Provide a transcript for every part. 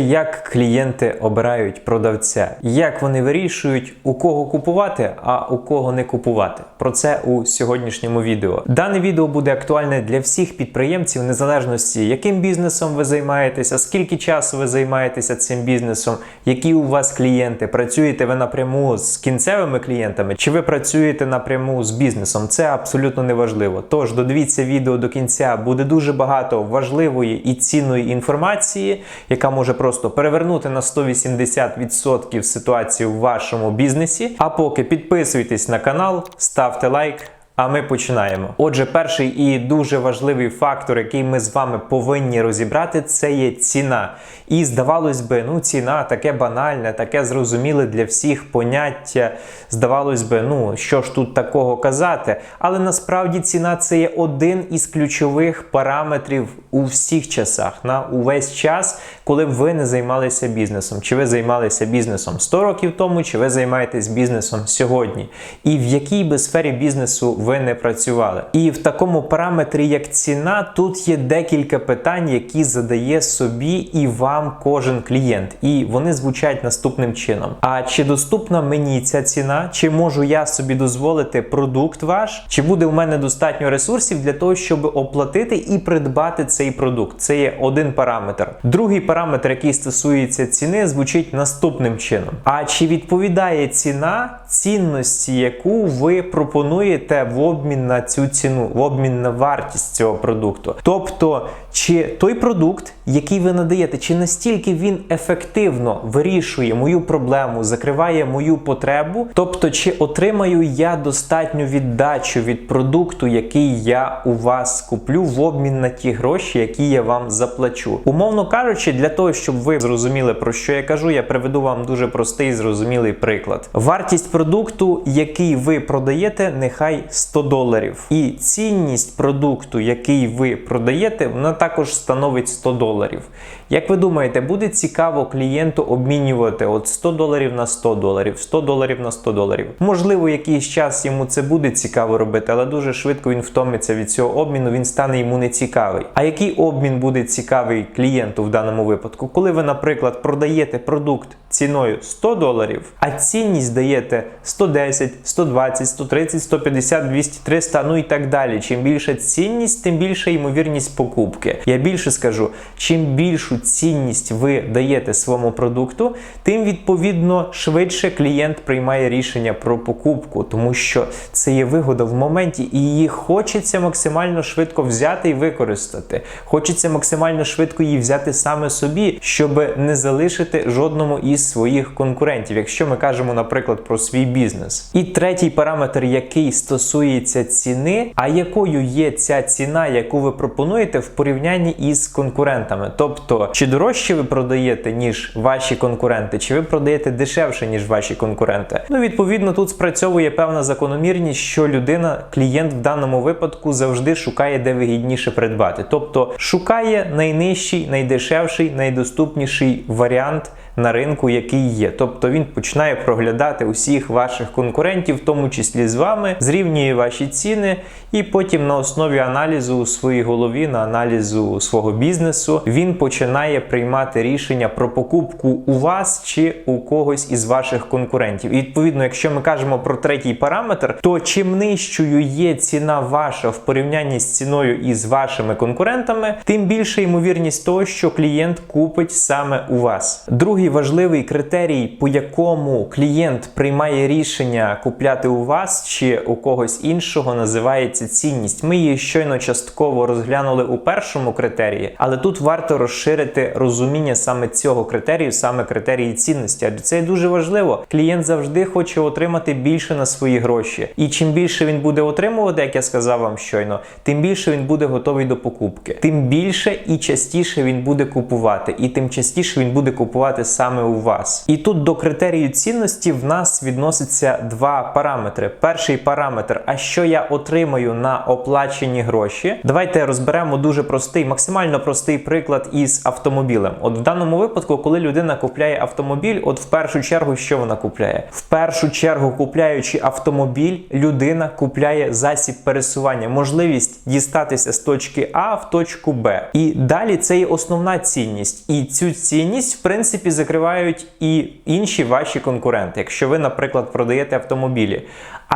Як клієнти обирають продавця, як вони вирішують, у кого купувати, а у кого не купувати. Про це у сьогоднішньому відео. Дане відео буде актуальне для всіх підприємців, незалежності, яким бізнесом ви займаєтеся, скільки часу ви займаєтеся цим бізнесом, які у вас клієнти, працюєте ви напряму з кінцевими клієнтами, чи ви працюєте напряму з бізнесом. Це абсолютно неважливо. Тож додивіться відео до кінця, буде дуже багато важливої і цінної інформації, яка може просто перевернути на 180% ситуацію в вашому бізнесі. А поки підписуйтесь на канал, ставте лайк. А ми починаємо. Отже, перший і дуже важливий фактор, який ми з вами повинні розібрати, це є ціна. І здавалось би, ну ціна таке банальне, таке зрозуміле для всіх поняття. Здавалось би, ну що ж тут такого казати. Але насправді ціна це є один із ключових параметрів у всіх часах, на увесь час, коли б ви не займалися бізнесом. Чи ви займалися бізнесом 100 років тому, чи ви займаєтесь бізнесом сьогодні, і в якій би сфері бізнесу ви не працювали. І в такому параметрі, як ціна, тут є декілька питань, які задає собі і вам кожен клієнт. І вони звучать наступним чином: а чи доступна мені ця ціна? Чи можу я собі дозволити продукт ваш? Чи буде в мене достатньо ресурсів для того, щоб оплатити і придбати цей продукт? Це є один параметр. Другий параметр, який стосується ціни, звучить наступним чином: а чи відповідає ціна цінності, яку ви пропонуєте в обмін на цю ціну, в обмін на вартість цього продукту? Тобто, чи той продукт, який ви надаєте, чи настільки він ефективно вирішує мою проблему, закриває мою потребу? Тобто, чи отримаю я достатню віддачу від продукту, який я у вас куплю в обмін на ті гроші, які я вам заплачу? Умовно кажучи, для того, щоб ви зрозуміли про що я кажу, я приведу вам дуже простий зрозумілий приклад. Вартість продукту, який ви продаєте, нехай 100 доларів, і цінність продукту, який ви продаєте, вона також становить 100 доларів доларів. Як ви думаєте, буде цікаво клієнту обмінювати от 100 доларів на 100 доларів, 100 доларів на 100 доларів? Можливо, якийсь час йому це буде цікаво робити, але дуже швидко він втомиться від цього обміну, він стане йому нецікавий. А який обмін буде цікавий клієнту в даному випадку? Коли ви, наприклад, продаєте продукт ціною 100 доларів, а цінність даєте 110, 120, 130, 150, 200, 300, ну і так далі. Чим більша цінність, тим більша ймовірність покупки. Я більше скажу, чим більшу цінність ви даєте своєму продукту, тим відповідно швидше клієнт приймає рішення про покупку, тому що це є вигода в моменті, і її хочеться максимально швидко взяти і використати. Хочеться максимально швидко її взяти саме собі, щоб не залишити жодному із своїх конкурентів, якщо ми кажемо, наприклад, про свій бізнес. І третій параметр, який стосується ціни, а якою є ця ціна, яку ви пропонуєте в порівнянні із конкурентами. Тобто, чи дорожче ви продаєте, ніж ваші конкуренти, чи ви продаєте дешевше, ніж ваші конкуренти. Ну, відповідно, тут спрацьовує певна закономірність, що людина, клієнт в даному випадку завжди шукає, де вигідніше придбати. Тобто шукає найнижчий, найдешевший, найдоступніший варіант. На ринку, який є, тобто він починає проглядати усіх ваших конкурентів, в тому числі з вами, зрівнює ваші ціни, і потім на основі аналізу у своїй голові, на аналізу свого бізнесу, він починає приймати рішення про покупку у вас чи у когось із ваших конкурентів. І відповідно, якщо ми кажемо про третій параметр, то чим нижчою є ціна ваша в порівнянні з ціною із вашими конкурентами, тим більша ймовірність того, що клієнт купить саме у вас. Другий важливий критерій, по якому клієнт приймає рішення купляти у вас чи у когось іншого, називається цінність. Ми її щойно частково розглянули у першому критерії, але тут варто розширити розуміння саме цього критерію, саме критерії цінності. Адже це дуже важливо. Клієнт завжди хоче отримати більше на свої гроші. І чим більше він буде отримувати, як я сказав вам щойно, тим більше він буде готовий до покупки. Тим більше і частіше він буде купувати, і тим частіше він буде купувати саме у вас. І тут до критерію цінності в нас відноситься два параметри. Перший параметр, а що я отримаю на оплачені гроші. Давайте розберемо дуже простий, максимально простий приклад із автомобілем. От в даному випадку, коли людина купляє автомобіль, от в першу чергу, що вона купляє? В першу чергу, купляючи автомобіль, людина купляє засіб пересування, можливість дістатися з точки А в точку Б. І далі це є основна цінність. І цю цінність, в принципі, закривають і інші ваші конкуренти, якщо ви, наприклад, продаєте автомобілі.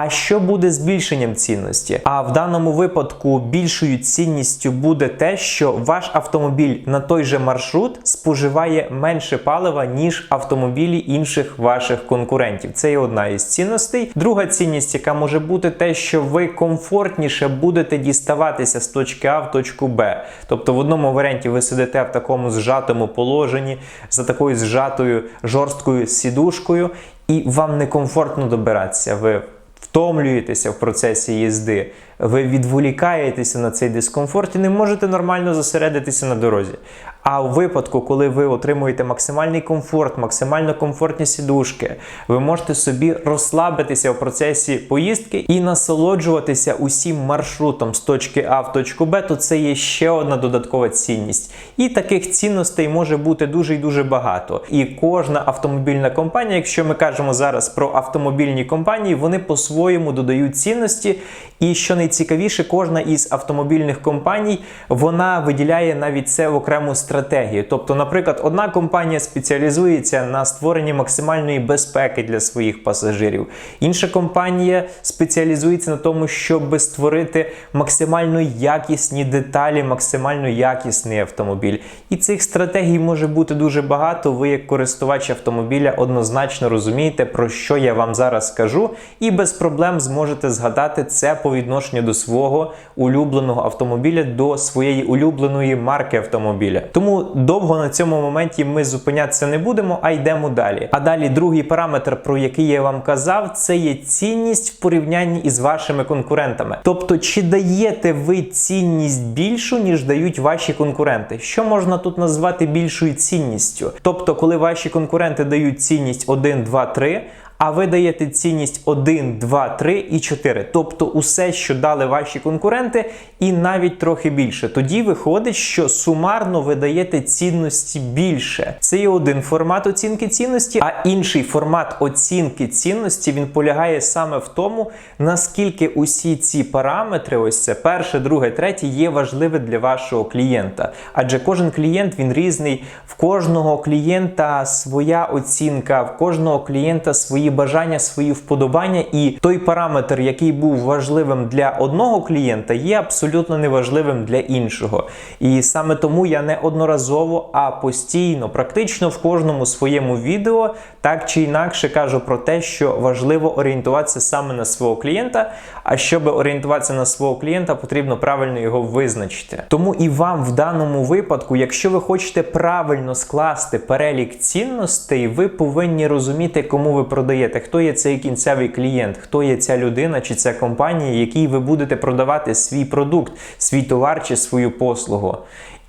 А що буде збільшенням цінності? А в даному випадку більшою цінністю буде те, що ваш автомобіль на той же маршрут споживає менше палива, ніж автомобілі інших ваших конкурентів. Це є одна із цінностей. Друга цінність, яка може бути те, що ви комфортніше будете діставатися з точки А в точку Б. Тобто в одному варіанті ви сидите в такому зжатому положенні, за такою зжатою жорсткою сідушкою, і вам некомфортно добиратися. Ви втомлюєтеся в процесі їзди, ви відволікаєтеся на цей дискомфорт і не можете нормально зосередитися на дорозі. А у випадку, коли ви отримуєте максимальний комфорт, максимально комфортні сідушки, ви можете собі розслабитися в процесі поїздки і насолоджуватися усім маршрутом з точки А в точку Б, то це є ще одна додаткова цінність. І таких цінностей може бути дуже і дуже багато. І кожна автомобільна компанія, якщо ми кажемо зараз про автомобільні компанії, вони по-своєму додають цінності. І що найцікавіше, кожна із автомобільних компаній вона виділяє навіть це в окрему стратегію. Тобто, наприклад, одна компанія спеціалізується на створенні максимальної безпеки для своїх пасажирів, інша компанія спеціалізується на тому, щоб створити максимально якісні деталі, максимально якісний автомобіль. І цих стратегій може бути дуже багато. Ви, як користувач автомобіля, однозначно розумієте, про що я вам зараз скажу, і без проблем зможете згадати це по відношенню до свого улюбленого автомобіля, до своєї улюбленої марки автомобіля. Тому довго на цьому моменті ми зупинятися не будемо, а йдемо далі. А далі другий параметр, про який я вам казав, це є цінність в порівнянні із вашими конкурентами. Тобто, чи даєте ви цінність більшу, ніж дають ваші конкуренти? Що можна тут назвати більшою цінністю? Тобто, коли ваші конкуренти дають цінність 1, 2, 3, а ви даєте цінність 1, 2, 3 і 4. Тобто усе, що дали ваші конкуренти, і навіть трохи більше. Тоді виходить, що сумарно ви даєте цінності більше. Це є один формат оцінки цінності, а інший формат оцінки цінності він полягає саме в тому, наскільки усі ці параметри, ось це перше, друге, третє, є важливі для вашого клієнта. Адже кожен клієнт він різний, в кожного клієнта своя оцінка, в кожного клієнта свої бажання, свої вподобання, і той параметр, який був важливим для одного клієнта, є абсолютно неважливим для іншого. І саме тому я не одноразово, а постійно, практично в кожному своєму відео так чи інакше кажу про те, що важливо орієнтуватися саме на свого клієнта. А щоб орієнтуватися на свого клієнта, потрібно правильно його визначити. Тому і вам в даному випадку, якщо ви хочете правильно скласти перелік цінностей, ви повинні розуміти, кому ви продаєте, хто є цей кінцевий клієнт, хто є ця людина чи ця компанія, якій ви будете продавати свій продукт, свій товар чи свою послугу.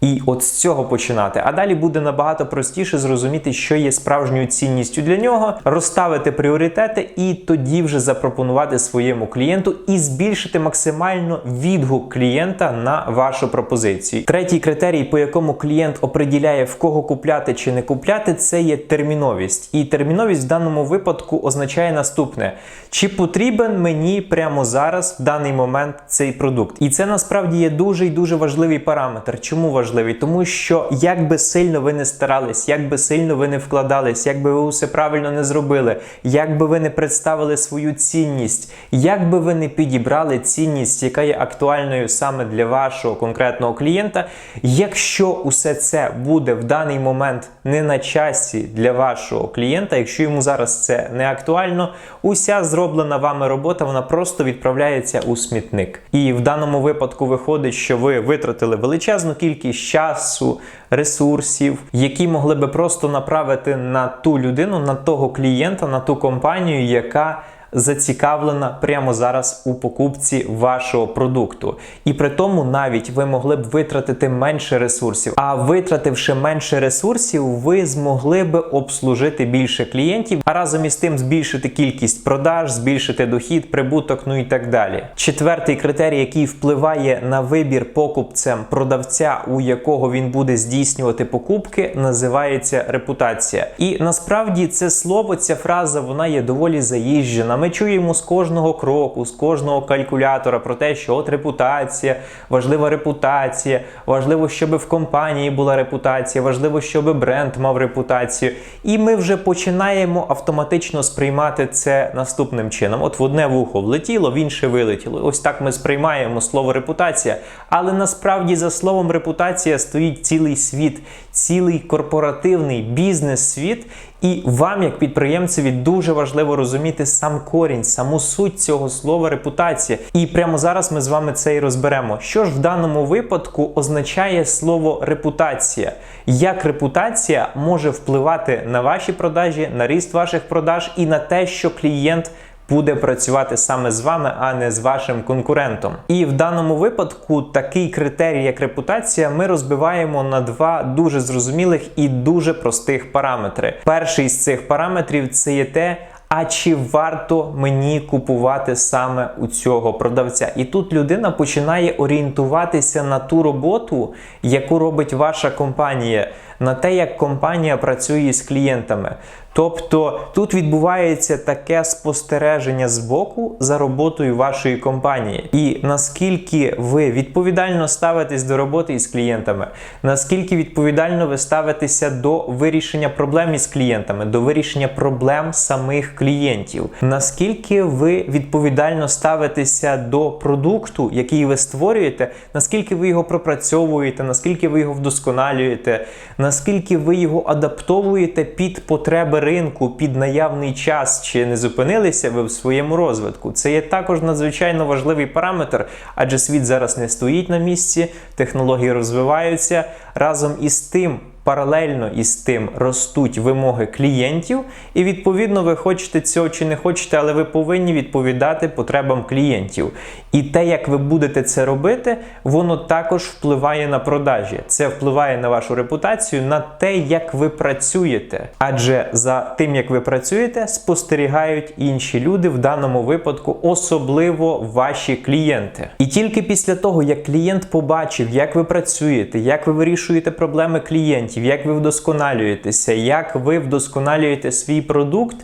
І от з цього починати. А далі буде набагато простіше зрозуміти, що є справжньою цінністю для нього, розставити пріоритети і тоді вже запропонувати своєму клієнту і збільшити максимально відгук клієнта на вашу пропозицію. Третій критерій, по якому клієнт оприділяє в кого купляти чи не купляти, це є терміновість. І терміновість в даному випадку означає наступне: чи потрібен мені прямо зараз, в даний момент, цей продукт? І це насправді є дуже і дуже важливий параметр. Чому важливий? Важливий, тому що як би сильно ви не старались, як би сильно ви не вкладались, як би ви усе правильно не зробили, як би ви не представили свою цінність, як би ви не підібрали цінність, яка є актуальною саме для вашого конкретного клієнта, якщо усе це буде в даний момент не на часі для вашого клієнта, якщо йому зараз це не актуально, уся зроблена вами робота вона просто відправляється у смітник. І в даному випадку виходить, що ви витратили величезну кількість часу, ресурсів, які могли би просто направити на ту людину, на того клієнта, на ту компанію, яка зацікавлена прямо зараз у покупці вашого продукту. І при тому навіть ви могли б витратити менше ресурсів. А витративши менше ресурсів, ви змогли би обслужити більше клієнтів, а разом із тим збільшити кількість продаж, збільшити дохід, прибуток, ну і так далі. Четвертий критерій, який впливає на вибір покупцем продавця, у якого він буде здійснювати покупки, називається репутація. І насправді це слово, ця фраза, вона є доволі заїжджена. Ми чуємо з кожного кроку, з кожного калькулятора про те, що от репутація, важлива репутація, важливо, щоб в компанії була репутація, важливо, щоб бренд мав репутацію. І ми вже починаємо автоматично сприймати це наступним чином. От в одне вухо влетіло, в інше вилетіло. Ось так ми сприймаємо слово репутація. Але насправді за словом репутація стоїть цілий світ, цілий корпоративний бізнес-світ. І вам, як підприємцеві, дуже важливо розуміти сам корінь, саму суть цього слова репутація. І прямо зараз ми з вами це і розберемо. Що ж в даному випадку означає слово репутація? Як репутація може впливати на ваші продажі, на ріст ваших продаж і на те, що клієнт буде працювати саме з вами, а не з вашим конкурентом. І в даному випадку такий критерій, як репутація, ми розбиваємо на два дуже зрозумілих і дуже простих параметри. Перший з цих параметрів це є те. А чи варто мені купувати саме у цього продавця? І тут людина починає орієнтуватися на ту роботу, яку робить ваша компанія, на те, як компанія працює з клієнтами. Тобто тут відбувається таке спостереження з боку за роботою вашої компанії. І наскільки ви відповідально ставитесь до роботи із клієнтами, наскільки відповідально ви ставитеся до вирішення проблем із клієнтами, до вирішення проблем самих клієнтів, наскільки ви відповідально ставитеся до продукту, який ви створюєте, наскільки ви його пропрацьовуєте, наскільки ви його вдосконалюєте, наскільки ви його адаптовуєте під потреби ринку під наявний час, чи не зупинилися ви в своєму розвитку. Це є також надзвичайно важливий параметр, адже світ зараз не стоїть на місці, технології розвиваються разом із тим. Паралельно із тим ростуть вимоги клієнтів, і відповідно ви хочете цього чи не хочете, але ви повинні відповідати потребам клієнтів. І те, як ви будете це робити, воно також впливає на продажі. Це впливає на вашу репутацію, на те, як ви працюєте. Адже за тим, як ви працюєте, спостерігають інші люди, в даному випадку, особливо ваші клієнти. І тільки після того, як клієнт побачив, як ви працюєте, як ви вирішуєте проблеми клієнтів, як ви вдосконалюєтеся, як ви вдосконалюєте свій продукт.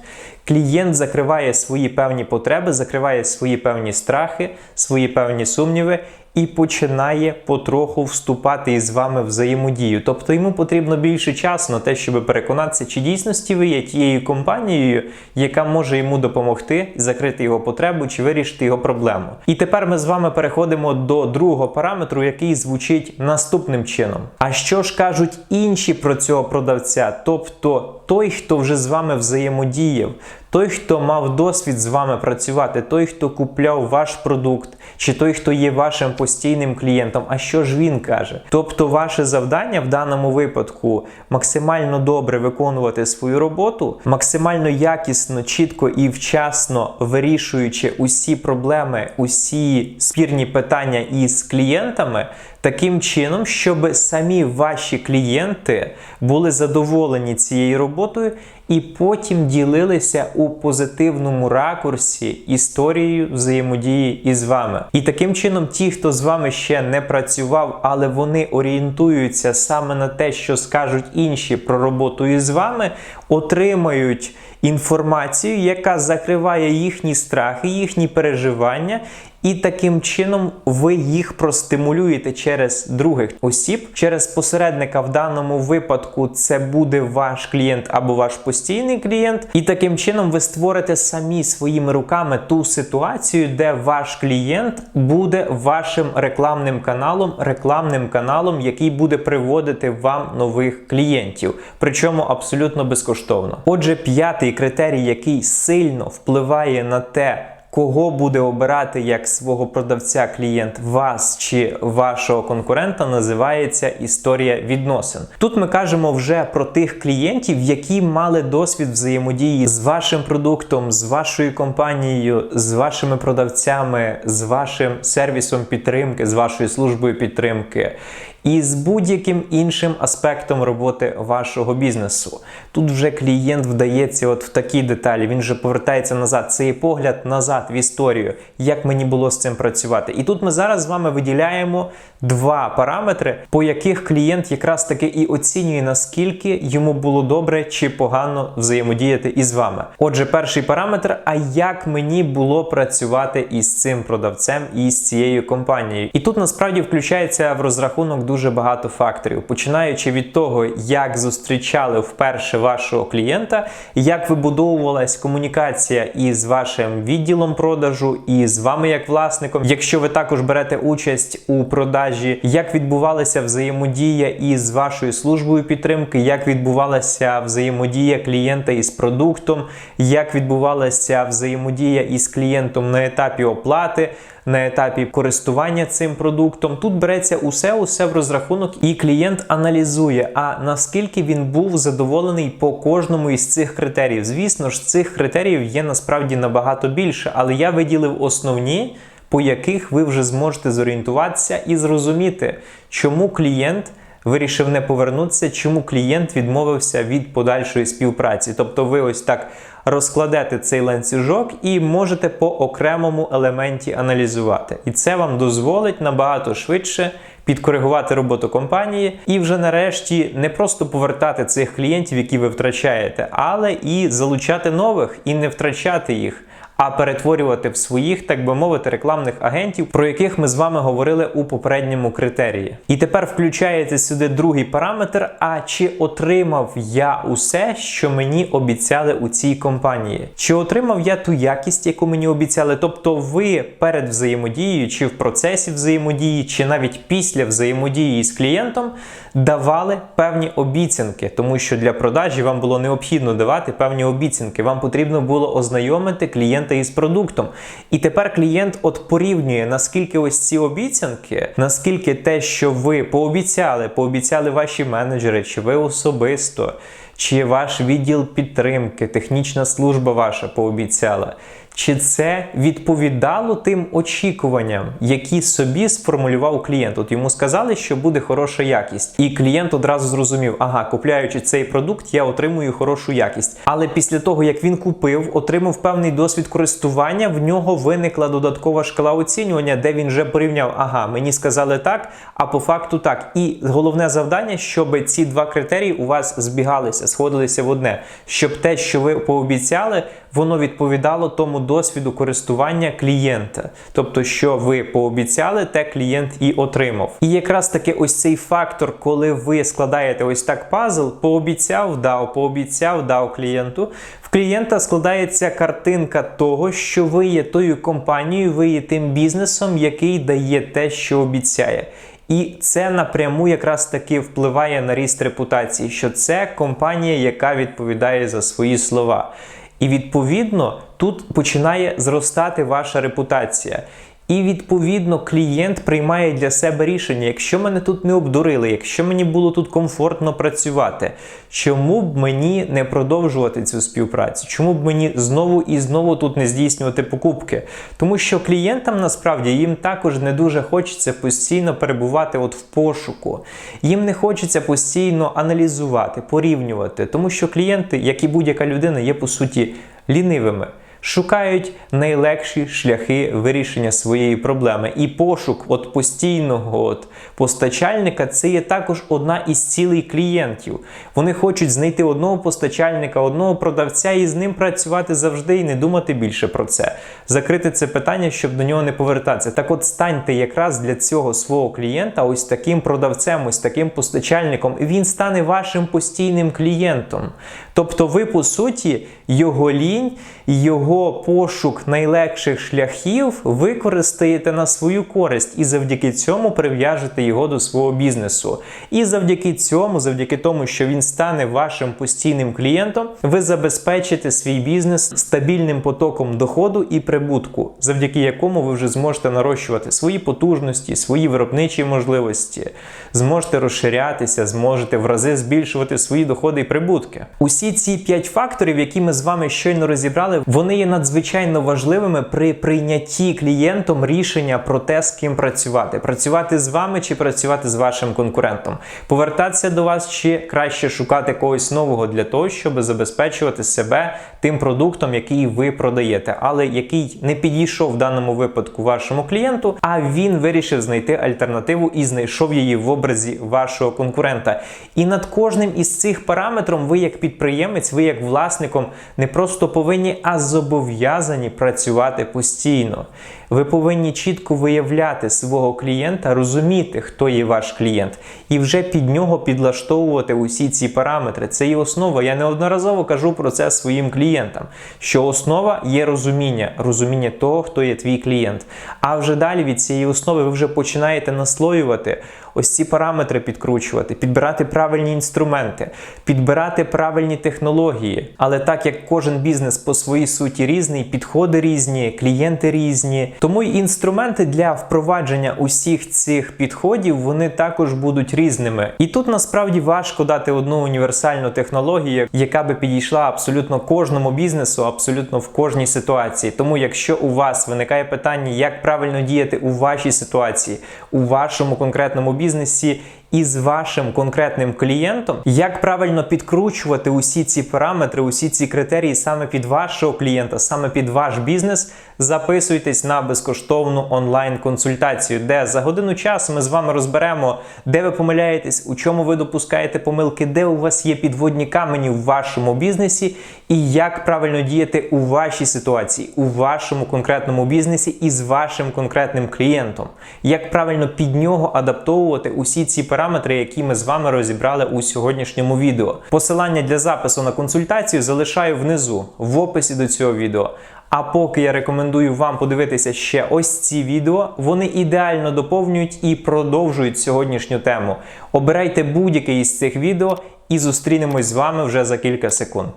Клієнт закриває свої певні потреби, закриває свої певні страхи, свої певні сумніви і починає потроху вступати із вами в взаємодію. Тобто йому потрібно більше часу на те, щоб переконатися, чи дійсності ви є тією компанією, яка може йому допомогти закрити його потребу чи вирішити його проблему. І тепер ми з вами переходимо до другого параметру, який звучить наступним чином. А що ж кажуть інші про цього продавця? Тобто той, хто вже з вами взаємодіяв, той, хто мав досвід з вами працювати, той, хто купляв ваш продукт, чи той, хто є вашим постійним клієнтом, а що ж він каже? Тобто, ваше завдання в даному випадку максимально добре виконувати свою роботу, максимально якісно, чітко і вчасно вирішуючи усі проблеми, усі спірні питання із клієнтами. Таким чином, щоб самі ваші клієнти були задоволені цією роботою і потім ділилися у позитивному ракурсі історією взаємодії із вами. І таким чином, ті, хто з вами ще не працював, але вони орієнтуються саме на те, що скажуть інші про роботу із вами, отримають інформацію, яка закриває їхні страхи, їхні переживання. І таким чином ви їх простимулюєте через других осіб, через посередника в даному випадку це буде ваш клієнт або ваш постійний клієнт. І таким чином ви створите самі своїми руками ту ситуацію, де ваш клієнт буде вашим рекламним каналом, рекламним каналом, який буде приводити вам нових клієнтів. Причому абсолютно безкоштовно. Отже, п'ятий критерій, який сильно впливає на те, кого буде обирати як свого продавця клієнт вас чи вашого конкурента, називається історія відносин. Тут ми кажемо вже про тих клієнтів, які мали досвід взаємодії з вашим продуктом, з вашою компанією, з вашими продавцями, з вашим сервісом підтримки, з вашою службою підтримки і з будь-яким іншим аспектом роботи вашого бізнесу. Тут вже клієнт вдається от в такі деталі, він вже повертається назад. Це є погляд назад в історію, як мені було з цим працювати. І тут ми зараз з вами виділяємо два параметри, по яких клієнт якраз таки і оцінює, наскільки йому було добре чи погано взаємодіяти із вами. Отже, перший параметр: а як мені було працювати із цим продавцем і з цією компанією? І тут насправді включається в розрахунок дуже багато факторів, починаючи від того, як зустрічали вперше вашого клієнта, як вибудовувалась комунікація із вашим відділом продажу і з вами як власником. Якщо ви також берете участь у продажі, як відбувалася взаємодія із вашою службою підтримки, як відбувалася взаємодія клієнта із продуктом, як відбувалася взаємодія із клієнтом на етапі оплати на етапі користування цим продуктом. Тут береться усе, усе в розрахунок, і клієнт аналізує, а наскільки він був задоволений по кожному із цих критеріїв. Звісно ж, цих критеріїв є насправді набагато більше, але я виділив основні. По яких ви вже зможете зорієнтуватися і зрозуміти, чому клієнт вирішив не повернутися, чому клієнт відмовився від подальшої співпраці. Тобто, ви ось так розкладете цей ланцюжок і можете по окремому елементі аналізувати. І це вам дозволить набагато швидше. Підкоригувати роботу компанії і вже нарешті не просто повертати цих клієнтів, які ви втрачаєте, але і залучати нових і не втрачати їх а перетворювати в своїх, так би мовити, рекламних агентів, про яких ми з вами говорили у попередньому критерії. І тепер включається сюди другий параметр: а чи отримав я усе, що мені обіцяли у цій компанії? Чи отримав я ту якість, яку мені обіцяли? Тобто ви перед взаємодією, чи в процесі взаємодії, чи навіть після взаємодії з клієнтом давали певні обіцянки, тому що для продажі вам було необхідно давати певні обіцянки. Вам потрібно було ознайомити клієнта із продуктом. І тепер клієнт от порівнює, наскільки ось ці обіцянки, наскільки те, що ви пообіцяли, пообіцяли ваші менеджери, чи ви особисто, чи ваш відділ підтримки, технічна служба ваша пообіцяла. Чи це відповідало тим очікуванням, які собі сформулював клієнт? От йому сказали, що буде хороша якість, і клієнт одразу зрозумів, ага, купляючи цей продукт, я отримую хорошу якість. Але після того, як він купив, отримав певний досвід користування, в нього виникла додаткова шкала оцінювання, де він вже порівняв, ага, мені сказали так, а по факту так. І головне завдання, щоб ці два критерії у вас збігалися, сходилися в одне, щоб те, що ви пообіцяли, воно відповідало тому досвіду користування клієнта. Тобто, що ви пообіцяли, те клієнт і отримав. І якраз таки ось цей фактор, коли ви складаєте ось так пазл, пообіцяв, дав, пообіцяв, дав клієнту. В клієнта складається картинка того, що ви є тою компанією, ви є тим бізнесом, який дає те, що обіцяє. І це напряму якраз таки впливає на ріст репутації, що це компанія, яка відповідає за свої слова. І відповідно тут починає зростати ваша репутація. І відповідно клієнт приймає для себе рішення, якщо мене тут не обдурили, якщо мені було тут комфортно працювати, чому б мені не продовжувати цю співпрацю? Чому б мені знову і знову тут не здійснювати покупки? Тому що клієнтам насправді їм також не дуже хочеться постійно перебувати от в пошуку. Їм не хочеться постійно аналізувати, порівнювати, тому що клієнти, як і будь-яка людина, є по суті лінивими шукають найлегші шляхи вирішення своєї проблеми. І пошук от постійного от постачальника це є також одна із цілей клієнтів. Вони хочуть знайти одного постачальника, одного продавця і з ним працювати завжди і не думати більше про це. Закрити це питання, щоб до нього не повертатися. Так от станьте якраз для цього свого клієнта ось таким продавцем, ось таким постачальником, і він стане вашим постійним клієнтом. Тобто, ви, по суті, його лінь, його пошук найлегших шляхів використаєте на свою користь і завдяки цьому прив'яжете його до свого бізнесу. І завдяки цьому, завдяки тому, що він стане вашим постійним клієнтом, ви забезпечите свій бізнес стабільним потоком доходу і прибутку, завдяки якому ви вже зможете нарощувати свої потужності, свої виробничі можливості, зможете розширятися, зможете в рази збільшувати свої доходи і прибутки. Усі ці п'ять факторів, які ми з вами щойно розібрали, вони є надзвичайно важливими при прийнятті клієнтом рішення про те, з ким працювати: працювати з вами чи працювати з вашим конкурентом, повертатися до вас чи краще шукати когось нового для того, щоб забезпечувати себе тим продуктом, який ви продаєте, але який не підійшов в даному випадку вашому клієнту, а він вирішив знайти альтернативу і знайшов її в образі вашого конкурента. І над кожним із цих параметрів ви, як підприємець, ви як власником, не просто повинні, а зобов'язані працювати постійно. Ви повинні чітко виявляти свого клієнта, розуміти, хто є ваш клієнт, і вже під нього підлаштовувати усі ці параметри. Це є основа. Я неодноразово кажу про це своїм клієнтам. Що основа є розуміння, розуміння того, хто є твій клієнт. А вже далі від цієї основи ви вже починаєте наслоювати ось ці параметри підкручувати, підбирати правильні інструменти, підбирати правильні технології. Але так як кожен бізнес по своїй суті різний, підходи різні, клієнти різні, тому й інструменти для впровадження усіх цих підходів вони також будуть різними. І тут насправді важко дати одну універсальну технологію, яка би підійшла абсолютно кожному бізнесу, абсолютно в кожній ситуації. Тому, якщо у вас виникає питання, як правильно діяти у вашій ситуації, у вашому конкретному бізнесі. Із вашим конкретним клієнтом, як правильно підкручувати усі ці параметри, усі ці критерії саме під вашого клієнта, саме під ваш бізнес, записуйтесь на безкоштовну онлайн-консультацію, де за годину часу ми з вами розберемо, де ви помиляєтесь, у чому ви допускаєте помилки, де у вас є підводні камені в вашому бізнесі, і як правильно діяти у вашій ситуації, у вашому конкретному бізнесі і з вашим конкретним клієнтом, як правильно під нього адаптовувати усі ці параметри, які ми з вами розібрали у сьогоднішньому відео. Посилання для запису на консультацію залишаю внизу в описі до цього відео. А поки я рекомендую вам подивитися ще ось ці відео, вони ідеально доповнюють і продовжують сьогоднішню тему. Обирайте будь-яке із цих відео і зустрінемось з вами вже за кілька секунд.